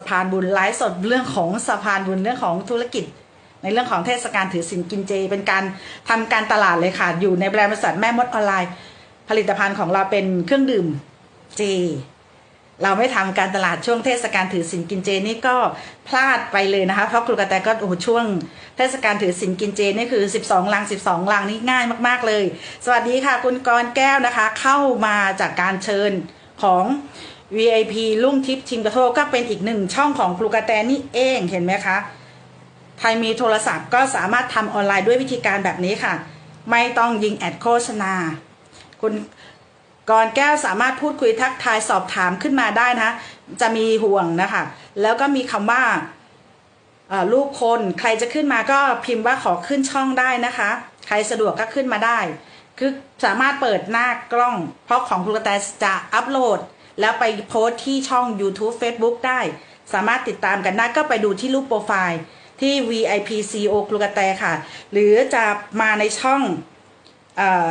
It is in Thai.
สะพานบุญไลฟ์สดเรื่องของสะพานบุญเรื่องของธุรกิจ ในเรื่องของเทศกาลถือศีลกินเจ เป็นการทำการตลาดเลยค่ะ อยู่ในแบรนด์บริษัทแม่มดออนไลน์ ผลิตภัณฑ์ของเราเป็นเครื่องดื่มเจ เราไม่ทำการตลาดช่วงเทศกาลถือศีลกินเจนี่ก็พลาดไปเลยนะคะ เพราะครูกระแตก็โอ้ช่วง เทศกาลถือศีลกินเจนี่คือ 12ลัง12ลังนี่ง่ายมาก ๆเลย สวัสดีค่ะ คุณกรแก้วนะคะ เข้ามาจากการเชิญของ VIP ลุ่งทิพย์ชิมกระโทกก็เป็นอีกหนึ่งช่องของครูกระแตนี่เองเห็นไหมคะใครมีโทรศัพท์ก็สามารถทำออนไลน์ด้วยวิธีการแบบนี้ค่ะ ไม่ต้องยิงแอดโฆษณา คุณกรแก้วสามารถพูดคุยทักทายสอบถามขึ้นมาได้นะจะมีห่วงนะคะ แล้วก็มีคำว่ารูปคนใครจะขึ้นมาก็พิมพ์ว่าขอขึ้นช่องได้นะคะ ใครสะดวกก็ขึ้นมาได้ คือสามารถเปิดหน้ากล้อง เพราะของครูกระแตจะอัปโหลด แล้วไปโพสต์ที่ช่อง YouTube Facebook ได้ สามารถติดตามกันได้ก็ไปดูที่รูปโปรไฟล์ที่ VIP CEO กรูกระแตค่ะ หรือจะมาในช่องเอ่อ